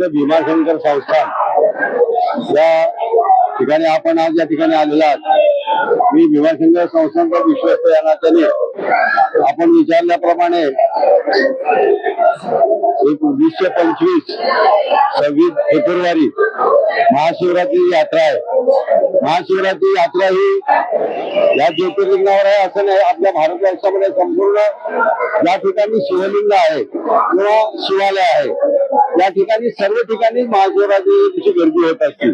इथं भीमाशंकर संस्थान. या ठिकाणी आपण आज या ठिकाणी आलेला आहात. मी भीमाशंकर संस्थांचा विश्वस्त या नात्याने आपण विचारल्याप्रमाणे एक वीसशे पंचवीस सव्वीस फेब्रुवारी महाशिवरात्री यात्रा आहे. महाशिवरात्री यात्रा ही या ज्योतिर्लिंगावर आहे असं नाही आपल्या भारत वर्षामध्ये संपूर्ण या ठिकाणी शिवलिंग आहे किंवा शिवालय आहे. या ठिकाणी सर्व ठिकाणी महाशिवरात्रीची गर्दी होत असते.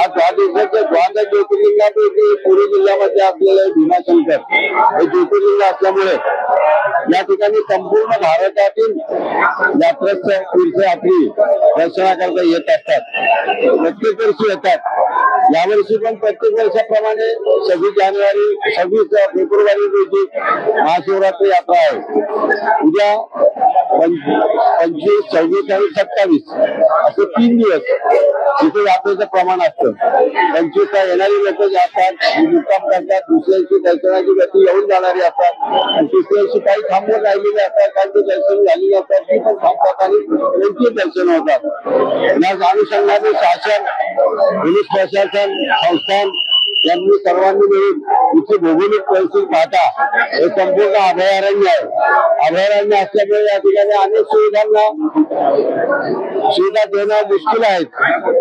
आज दहा दिवसाच्या द्वादश ज्योतिर्लिंगापैकी पुणे जिल्ह्यामध्ये आपल्याला भीमाशंकर हे ज्योतिर्लिंग असल्यामुळे या ठिकाणी संपूर्ण भारतातील यात्रस्थ तीर्थयात्री दर्शनाकरता येत असतात. प्रत्येक वर्षी येतात. यावर्षी पण प्रत्येक वर्षाप्रमाणे सव्वीस जानेवारी सव्वीस फेब्रुवारी रोजी महाशिवरात्री यात्रा आहे. उद्या पंचवीस सव्वीस आणि सत्तावीस असे तीन दिवस तिथे यात्रेचं प्रमाण असतं. पंचवीसला येणारी लोक जे असतात मुक्काम करतात दुसऱ्यांची दर्शनाची गती येऊन जाणारी असतात. आणि तिसऱ्या काही थांबून राहिलेले असतात काही दर्शन झालेली असतात ती पण थांबतात आणि त्यांची दर्शन होतात. या अनुषंगाने शासन पोलीस प्रशासन संस्थान यांनी सर्वांनी मिळून इथे भौगोलिक परिस्थिती पाहता. हे संपूर्ण अभयारण्य आहे. अभयारण्य असल्यामुळे या ठिकाणी अनेक सुविधांना सुविधा देणं मुश्किल आहेत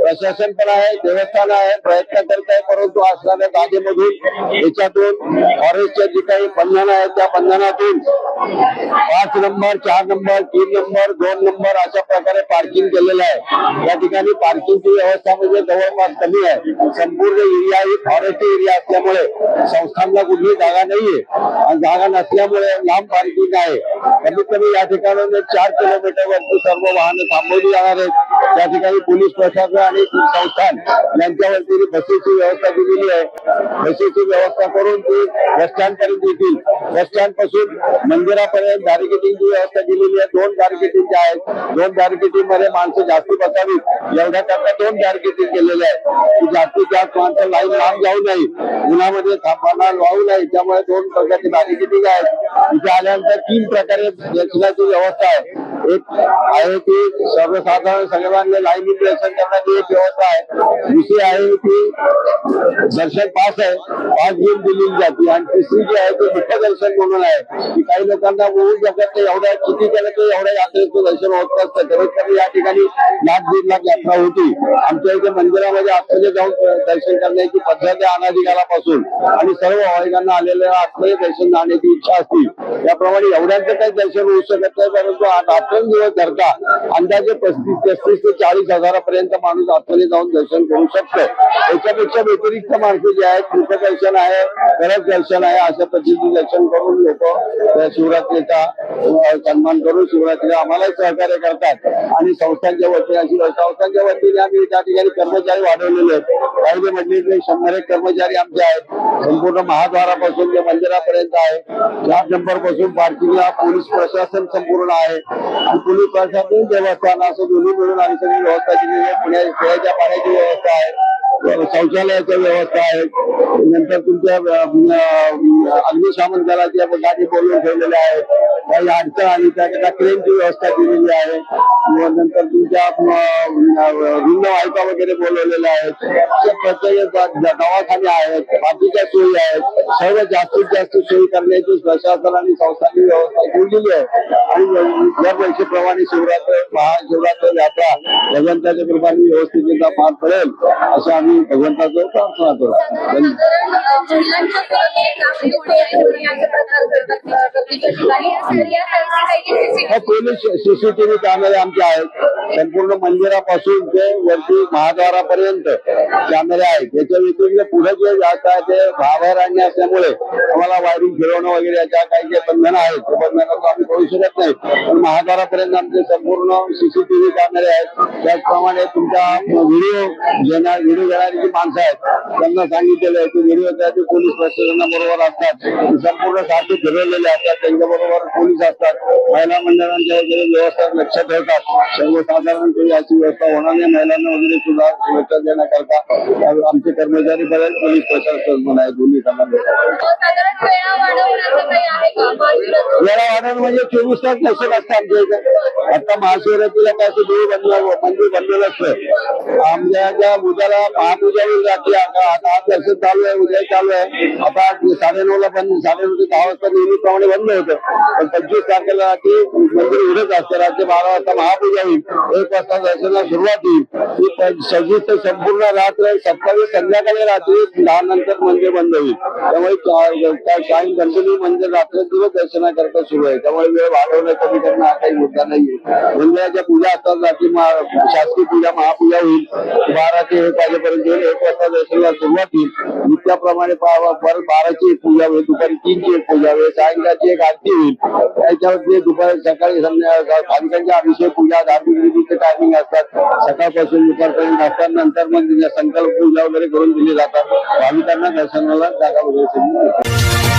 प्रशासन पण आहे देवस्थान आहे प्रयत्न करत आहे परंतु असणाऱ्या जागेमधून याच्यातून फॉरेस्टच्या जी काही बंधनं आहेत त्या बंधनातून पाच नंबर चार नंबर तीन नंबर दोन नंबर अशा प्रकारे पार्किंग केलेलं आहे. या ठिकाणी पार्किंगची व्यवस्था म्हणजे जवळपास कमी आहे. संपूर्ण एरिया ही फॉरेस्ट एरिया असल्यामुळे संस्थांना कुठली जागा नाहीये. आणि जागा नसल्यामुळे लांब पार्किंग आहे. कमीत कमी या ठिकाणी चार किलोमीटर वरती सर्व वाहनं थांबवली जाणार आहेत. त्या ठिकाणी पोलीस प्रशासन आणि संस्थान यांच्या वतीने बसेसची व्यवस्था केलेली आहे. बसेसची व्यवस्था करून ती बस स्टँड पर्यंत येतील. बस स्टँडपासून मंदिरापर्यंत बॅरिकेटिंगची व्यवस्था केलेली आहे. दोन बॅरिकेटिंग आहेत दोन बॅरिकेटिंगमध्ये माणसं जास्ती बसावीत. एवढ्या करता दोन बॅरिकेटिंग केलेल्या आहेत. की जास्तीत जास्त माणसं लाईन लांब जाऊ नये. उन्हामध्ये थांबणार वाहू नये. त्यामुळे दोन प्रकारची बॅरिकेटिंग आहेत. इथे आल्यानंतर तीन प्रकारे दर्शनाची व्यवस्था आहे. एक आहे की सर्वसाधारण सगळ्यांना लाईन दर्शन करण्याची एक व्यवस्था आहे. दुसरी आहे की दर्शन पास आहे पाच घेऊन दिली जाते. आणि तिसरी जी आहे ती मुख्य दर्शन म्हणून आहे. की काही लोकांना होऊ शकत नाही एवढ्या किती केलं तर एवढ्या यात्रेचं दर्शन होत नसतं. कमीत कमी या ठिकाणी लाख दीड लाख यात्रा होती. आमच्या इथे मंदिरामध्ये आतमध्ये जाऊन दर्शन करण्याची पद्धत आहे अनाधिकारापासून. आणि सर्व भाविकांना आलेल्या आतमध्ये दर्शन जाण्याची इच्छा असती. त्याप्रमाणे एवढ्यांचं काही दर्शन होऊ शकत नाही परंतु आज दिवस धरता अंदाजे पस्तीस पस्तीस ते चाळीस हजारापर्यंत माणूस आतमध्ये जाऊन दर्शन करू शकतो. याच्यापेक्षा व्यतिरिक्त माणसं जे आहेत कृपा दर्शन आहे गरज दर्शन आहे अशा पद्धतीचे दर्शन करून लोक शिवरात्रीचा सन्मान करून शिवरात्रीला आम्हालाही सहकार्य करतात. आणि संस्थांच्या वतीने अशी संस्थांच्या वतीने आम्ही त्या ठिकाणी कर्मचारी वाढवलेले आहेत. काही मंडळीतले शंभर एक कर्मचारी आमचे आहेत. संपूर्ण महाद्वारापासून ते मंदिरापर्यंत आहे. चार नंबरपासून पार्किंगला पोलीस प्रशासन संपूर्ण आहे. आणि पोलीस प्रशासन देवस्थान असं दोन्ही मिळून आम्ही सगळी व्यवस्था केलेली आहे. पुण्याच्या पाण्याची व्यवस्था आहे. शौचालयाची व्यवस्था आहे. नंतर तुमच्या अं, अग्निशामन दलाच्या गाडी बोलवून ठेवलेल्या आहेत. काही अडचण आली त्याकरता क्रेनची व्यवस्था केलेली आहे. व नंतर तुमच्या अं, रुग्ण वगैरे बोलवलेल्या आहेत. अशा प्रत्येक दवाखाने आहेत बाकीच्या सोयी आहेत. सर्व जास्तीत जास्त सोयी करण्याची प्रशासन आणि संस्थांनी व्यवस्था केलेली आहे. आणि दरवर्षीप्रमाणे शिवरात्र महाशिवरात्र यात्रा भगवंताच्या कृपाने व्यवस्थितरित्या पार पडेल असं आम्ही भगवंताचं प्रार्थना करू. पोलीस सीसीटीव्ही कॅमेरे आमचे आहेत. संपूर्ण मंदिरापासून ते वरती महाद्वारापर्यंत कॅमेरे आहेत. याच्या व्यतिरिक्त पुढे जे जात आहे ते भावारण्य असल्यामुळे आम्हाला वायरिंग फिरवणं वगैरे ज्या काही जे बंधनं आहेत ते बंधनाचं आम्ही करू शकत नाही. पण महागारापर्यंत आमचे संपूर्ण सीसीटीव्ही कॅमेरे आहेत. त्याचप्रमाणे तुमचा व्हिडिओ घेणार व्हिडिओ घेणारी जी माणसं आहेत त्यांना सांगितलेलं आहे की व्हिडिओ त्या ते पोलीस प्रशासनाबरोबर असतात. संपूर्ण सारखे फिरवलेले असतात. त्यांच्याबरोबर पोलीस असतात. महिला मंडळांच्या वगैरे व्यवस्था लक्ष ठेवतात. सर्वसाधारण अशी व्यवस्था होणार नाही. महिलांना वगैरे सुद्धा सुरक्षा देण्याकरता आमचे कर्मचारी बरेच पोलीस प्रशासन पण आहे दोन्ही समाजात साधारण वेळा वाढवण्याचं काही आहे का वाढवणं म्हणजे चोवीस तास नसेल असतं आमच्या इथे. आता महाशिवरात्रीला काय असं देव बनलं मंदिर बनलेलं असतं. आमच्या ज्या उद्याला महापूजा होईल रात्री आता आज दर्शन चालू आहे उद्या चालू आहे. आता साडेनऊ ला बंद साडेनऊ ते दहा वाजता नेहमीप्रमाणे बंद होतं. पण पंचवीस तारखेला रात्री मंदिर उघडत असतं. रात्री बारा वाजता महापूजा होईल. एक वाजता दर्शनाला सुरुवात होईल. ही प- सव्वीस ते संपूर्ण रात्र सत्तावीस संध्याकाळी रात्री दहा नंतर मंदिर बंद होईल. त्यामुळे चा- त्या काही कंटिन्यू मंदिर रात्र दिवस दर्शन अर्चना दर्शनाकरता सुरू आहे. त्यामुळे वेळ वाढवणं कमी करणं हा काही मुद्दा नाहीये. मंदिराच्या पूजा असतात रात्री महा- शासकीय पूजा महापूजा होईल. बारा ते एक वाजेपर्यंत होईल एक वाजता दर्शनाला सुरुवात होईल. नित्याप्रमाणे परत बाराची एक पूजा होईल. दुपारी तीनची एक पूजा होईल. सायंकाळची एक आरती होईल. त्याच्यावरती दुपारी सकाळी संध्या भाविकांच्या अभिषेक पूजा धार्मिक विधीचे टायमिंग असतात. सकाळपासून दुपारपर्यंत असतात. नंतर मग संकल्प पूजा वगैरे करून दिली जातात. भाविकांना दर्शनाला जागा वगैरे